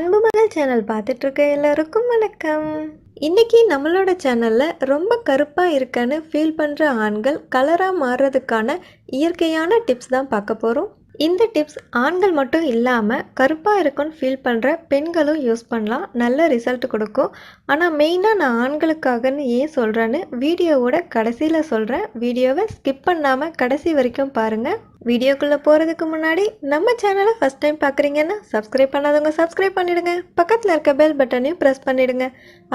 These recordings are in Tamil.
அன்பு மகள் சேனல் பார்த்துட்ருக்க எல்லாருக்கும் வணக்கம். இன்றைக்கி நம்மளோட சேனலில் ரொம்ப கருப்பாக இருக்கன்னு ஃபீல் பண்ணுற ஆண்கள் கலராக மாறுறதுக்கான இயற்கையான டிப்ஸ் தான் பார்க்க போகிறோம் இந்த டிப்ஸ் ஆண்கள் மட்டும் இல்லாமல் கருப்பாக இருக்குன்னு ஃபீல் பண்ணுற பெண்களும் யூஸ் பண்ணலாம். நல்ல ரிசல்ட் கொடுக்கும். ஆனால் மெயினாக நான் ஆண்களுக்காகன்னு ஏன் சொல்கிறேன்னு வீடியோவோட கடைசியில் சொல்கிறேன் வீடியோவை ஸ்கிப் பண்ணாமல் கடைசி வரைக்கும் பாருங்கள் வீடியோக்குள்ளே போகிறதுக்கு முன்னாடி நம்ம சேனலை ஃபஸ்ட் டைம் பார்க்குறீங்கன்னா சப்ஸ்கிரைப் பண்ணாதவங்க சப்ஸ்கிரைப் பண்ணிவிடுங்க பக்கத்தில் இருக்க பெல் பட்டனையும் ப்ரெஸ் பண்ணிவிடுங்க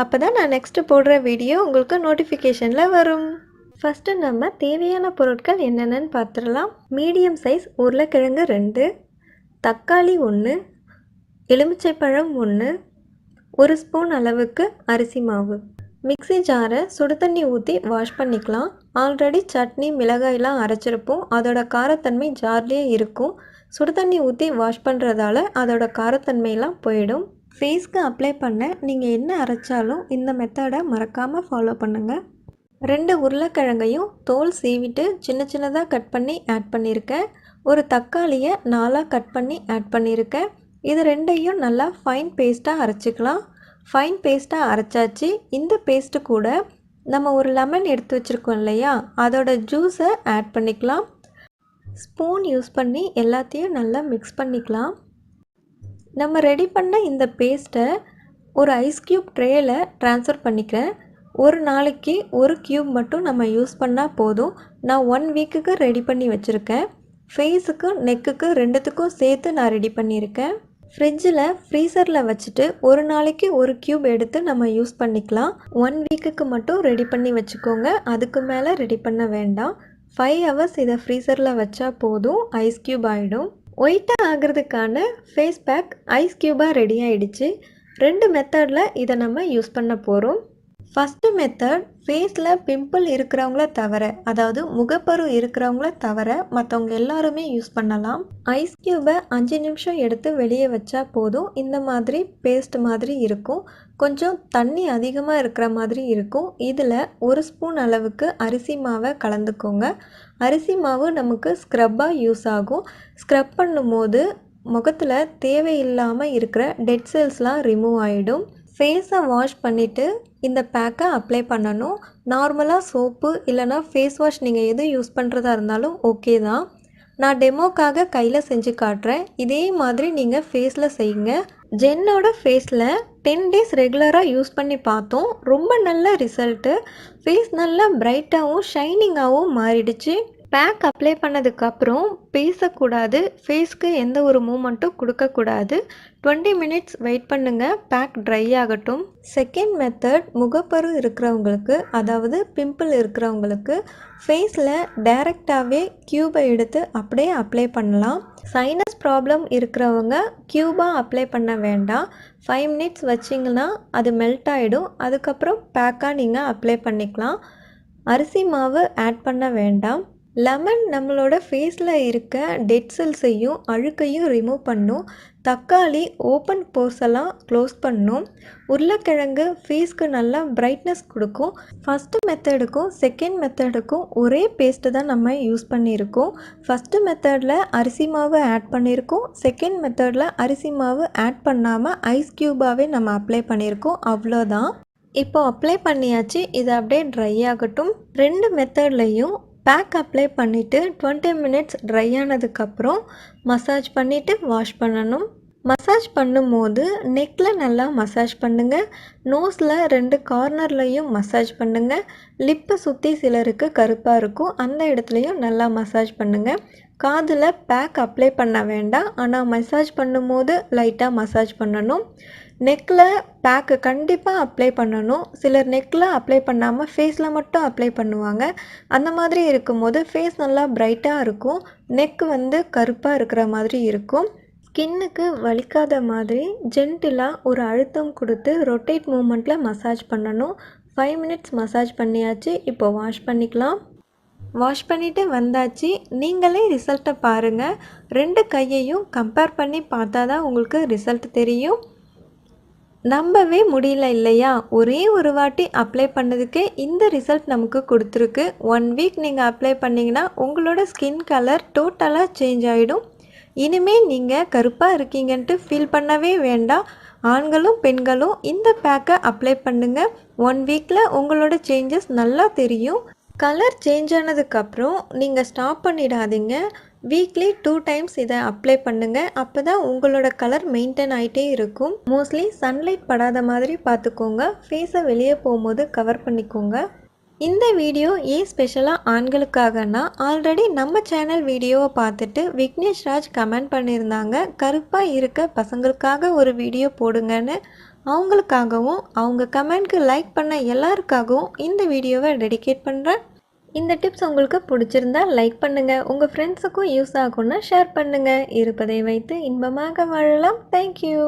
அப்போ தான் நான் நெக்ஸ்ட்டு போடுற வீடியோ உங்களுக்கு நோட்டிஃபிகேஷனில் வரும். ஃபஸ்ட்டு நம்ம தேவையான பொருட்கள் என்னென்னு பார்த்துடலாம். மீடியம் சைஸ் உருளைக்கிழங்கு ரெண்டு தக்காளி ஒன்று எலுமிச்சைப்பழம் ஒன்று ஒரு ஸ்பூன் அளவுக்கு அரிசி மாவு. மிக்ஸி ஜாரை சுடு தண்ணி ஊற்றி வாஷ் பண்ணிக்கலாம். ஆல்ரெடி சட்னி மிளகாயெல்லாம் அரைச்சிருப்போம். அதோட காரத்தன்மை ஜார்லேயே இருக்கும். சுடு தண்ணி ஊற்றி வாஷ் பண்ணுறதால அதோட காரத்தன்மையெல்லாம் போயிடும். ஃபேஸ்க்கு அப்ளை பண்ண நீங்கள் என்ன அரைச்சாலும் இந்த மெத்தடை மறக்காமல் ஃபாலோ பண்ணுங்கள் ரெண்டு உருளைக்கிழங்கையும் தோல் சீவிட்டு சின்ன சின்னதாக கட் பண்ணி ஆட் பண்ணியிருக்கேன் ஒரு தக்காளியை நாலாக கட் பண்ணி ஆட் பண்ணியிருக்கேன் இது ரெண்டையும் நல்லா ஃபைன் பேஸ்ட்டாக அரைச்சிக்கலாம். ஃபைன் பேஸ்ட்டாக அரைச்சாச்சு. இந்த பேஸ்ட்டு கூட நம்ம ஒரு லெமன் எடுத்து வச்சுருக்கோம் இல்லையா? அதோட ஜூஸை ஆட் பண்ணிக்கலாம். ஸ்பூன் யூஸ் பண்ணி எல்லாத்தையும் நல்லா மிக்ஸ் பண்ணிக்கலாம். நம்ம ரெடி பண்ண இந்த பேஸ்ட்டை ஒரு ஐஸ் க்யூப் ட்ரேயில் ட்ரான்ஸ்ஃபர் பண்ணிக்கிறேன். ஒரு நாளைக்கு ஒரு க்யூப் மட்டும் நம்ம யூஸ் பண்ணால் போதும். நான் ஒன் வீக்குக்கு ரெடி பண்ணி வச்சுருக்கேன். ஃபேஸுக்கும் நெக்குக்கு ரெண்டுத்துக்கும் சேர்த்து நான் ரெடி பண்ணியிருக்கேன். ஃப்ரிட்ஜில் ஃப்ரீசரில் வச்சுட்டு ஒரு நாளைக்கு ஒரு க்யூப் எடுத்து நம்ம யூஸ் பண்ணிக்கலாம். ஒன் வீக்குக்கு மட்டும் ரெடி பண்ணி வச்சுக்கோங்க. அதுக்கு மேலே ரெடி பண்ண வேண்டாம். ஃபைவ் ஹவர்ஸ் இதை ஃப்ரீசரில் வச்சா போதும். ஐஸ் க்யூப் ஆகிடும் ஒயிட்டாக ஆகிறதுக்கான ஃபேஸ் பேக் ஐஸ் க்யூபாக ரெடி ஆகிடுச்சு ரெண்டு மெத்தடில் இதை நம்ம யூஸ் பண்ண போகிறோம் ஃபஸ்ட்டு மெத்தட் ஃபேஸில் பிம்பிள் இருக்கிறவங்கள தவிர அதாவது முகப்பரு இருக்கிறவங்கள தவிர மற்றவங்க எல்லாருமே யூஸ் பண்ணலாம். ஐஸ் க்யூபை அஞ்சு நிமிஷம் எடுத்து வெளியே வச்சா போதும். இந்த மாதிரி பேஸ்ட் மாதிரி இருக்கும். கொஞ்சம் தண்ணி அதிகமாக இருக்கிற மாதிரி இருக்கும். இதில் ஒரு ஸ்பூன் அளவுக்கு அரிசி மாவை கலந்துக்கோங்க. அரிசி மாவு நமக்கு ஸ்க்ரப்பாக யூஸ் ஆகும். ஸ்க்ரப் பண்ணும்போது முகத்தில் தேவையில்லாமல் இருக்கிற டெட் செல்ஸ்லாம் ரிமூவ் ஆகிடும் ஃபேஸை வாஷ் பண்ணிவிட்டு இந்த பேக்கை அப்ளை பண்ணணும். நார்மலாக சோப்பு இல்லைனா ஃபேஸ் வாஷ் நீங்கள் எது யூஸ் பண்ணுறதா இருந்தாலும் ஓகே தான். நான் டெமோக்காக கையில் செஞ்சு காட்டுறேன். இதே மாதிரி நீங்கள் ஃபேஸில் செய்யுங்க. ஜென்னோட ஃபேஸில் டென் டேஸ் ரெகுலராக யூஸ் பண்ணி பார்த்தோம். ரொம்ப நல்ல ரிசல்ட்டு ஃபேஸ் நல்லா பிரைட்டாகவும் ஷைனிங்காகவும் மாறிடுச்சு. பேக் அப்ளை பண்ணதுக்கப்புறம் பேசக்கூடாது. ஃபேஸ்க்கு எந்த ஒரு மூமெண்ட்டும் கொடுக்கக்கூடாது. டுவெண்ட்டி மினிட்ஸ் வெயிட் பண்ணுங்கள் பேக் ட்ரை ஆகட்டும். செகண்ட் மெத்தட் முகப்பரு இருக்கிறவங்களுக்கு அதாவது பிம்பிள் இருக்கிறவங்களுக்கு ஃபேஸில் டைரெக்டாகவே க்யூபை எடுத்து அப்படியே அப்ளை பண்ணலாம். சைனஸ் ப்ராப்ளம் இருக்கிறவங்க க்யூபாக அப்ளை பண்ண வேண்டாம். ஃபைவ் மினிட்ஸ் வச்சிங்கன்னா அது மெல்ட் ஆகிடும் அதுக்கப்புறம் பேக்காக நீங்கள் அப்ளை பண்ணிக்கலாம். அரிசி மாவு ஆட் பண்ண வேண்டாம். லெமன் நம்மளோட ஃபேஸில் இருக்க டெட் செல்ஸையும் அழுக்கையும் ரிமூவ் பண்ணும். தக்காளி ஓப்பன் போர்ஸ் எல்லாம் க்ளோஸ் பண்ணும். உருளைக்கிழங்கு ஃபேஸ்க்கு நல்லா பிரைட்னஸ் கொடுக்கும். ஃபஸ்ட்டு மெத்தடுக்கும் செகண்ட் மெத்தடுக்கும் ஒரே பேஸ்ட்டு தான் நம்ம யூஸ் பண்ணியிருக்கோம். ஃபஸ்ட்டு மெத்தடில் அரிசி மாவு ஆட் பண்ணியிருக்கோம். செகண்ட் மெத்தடில் அரிசி மாவு ஆட் பண்ணாமல் ஐஸ் க்யூபாகவே நம்ம அப்ளை பண்ணியிருக்கோம். அவ்வளோதான். இப்போ அப்ளை பண்ணியாச்சு. இது அப்படியே ட்ரை ஆகட்டும். ரெண்டு மெத்தட்லேயும் பேக் அப்ளை பண்ணிவிட்டு டுவெண்ட்டி மினிட்ஸ் ட்ரை ஆனதுக்கப்புறம் மசாஜ் பண்ணிவிட்டு வாஷ் பண்ணணும். மசாஜ் பண்ணும்போது நெக்கில் நல்லா மசாஜ் பண்ணுங்கள் நோஸில் ரெண்டு கார்னர்லையும் மசாஜ் பண்ணுங்கள் லிப்பை சுற்றி சிலருக்கு கருப்பாக இருக்கும். அந்த இடத்துலையும் நல்லா மசாஜ் பண்ணுங்கள் காதில் பேக் அப்ளை பண்ண வேண்டாம். ஆனால் மசாஜ் பண்ணும்போது லைட்டாக மசாஜ் பண்ணணும். நெக்கில் பேக்கு கண்டிப்பாக அப்ளை பண்ணணும். சிலர் நெக்கில் அப்ளை பண்ணாமல் ஃபேஸில் மட்டும் அப்ளை பண்ணுவாங்க. அந்த மாதிரி இருக்கும்போது ஃபேஸ் நல்லா பிரைட்டாக இருக்கும். நெக் வந்து கருப்பாக இருக்கிற மாதிரி இருக்கும். ஸ்கின்னுக்கு வலிக்காத மாதிரி ஜென்டிலாக ஒரு அழுத்தம் கொடுத்து ரொட்டேட் மூமெண்ட்டில் மசாஜ் பண்ணணும். ஃபைவ் மினிட்ஸ் மசாஜ் பண்ணியாச்சு. இப்போ வாஷ் பண்ணிக்கலாம். வாஷ் பண்ணிவிட்டு வந்தாச்சு. நீங்களே ரிசல்ட்டை பாருங்கள் ரெண்டு கையையும் கம்பேர் பண்ணி பார்த்தா தான் உங்களுக்கு ரிசல்ட் தெரியும். நம்பவே முடியல இல்லையா? ஒரே ஒரு வாட்டி அப்ளை பண்ணதுக்கே இந்த ரிசல்ட் நமக்கு கொடுத்துருக்கு. ஒன் வீக் நீங்கள் அப்ளை பண்ணிங்கன்னா உங்களோட ஸ்கின் கலர் டோட்டலாக சேஞ்ச் ஆகிடும் இனிமேல் நீங்கள் கருப்பாக இருக்கீங்கன்ட்டு ஃபீல் பண்ணவே வேண்டாம். ஆண்களும் பெண்களும் இந்த பேக்கை அப்ளை பண்ணுங்கள் ஒன் வீக்கில் உங்களோட சேஞ்சஸ் நல்லா தெரியும். கலர் சேஞ்ச் ஆனதுக்கப்புறம் நீங்கள் ஸ்டாப் பண்ணிடாதீங்க. வீக்லி டூ டைம்ஸ் இதை அப்ளை பண்ணுங்கள் அப்போ தான் உங்களோட கலர் மெயின்டைன் ஆகிட்டே இருக்கும். மோஸ்ட்லி சன்லைட் படாத மாதிரி பார்த்துக்கோங்க. ஃபேஸை வெளியே போகும்போது கவர் பண்ணிக்கோங்க. இந்த வீடியோ ஏன் ஸ்பெஷலாக ஆண்களுக்காகனா ஆல்ரெடி நம்ம சேனல் வீடியோவை பார்த்துட்டு விக்னேஷ் ராஜ் கமெண்ட் பண்ணியிருந்தாங்க. கருப்பாக இருக்க பசங்களுக்காக ஒரு வீடியோ போடுங்கன்னு. அவங்களுக்காகவும் அவங்க கமெண்ட்க்கு லைக் பண்ண எல்லாருக்காகவும் இந்த வீடியோவை டெடிகேட் பண்ணுறேன் இந்த டிப்ஸ் உங்களுக்கு பிடிச்சிருந்தா லைக் பண்ணுங்கள் உங்கள் ஃப்ரெண்ட்ஸுக்கும் யூஸ் ஆகும்னா ஷேர் பண்ணுங்கள் இருப்பதை வைத்து இன்பமாக வாழலாம். தேங்க்யூ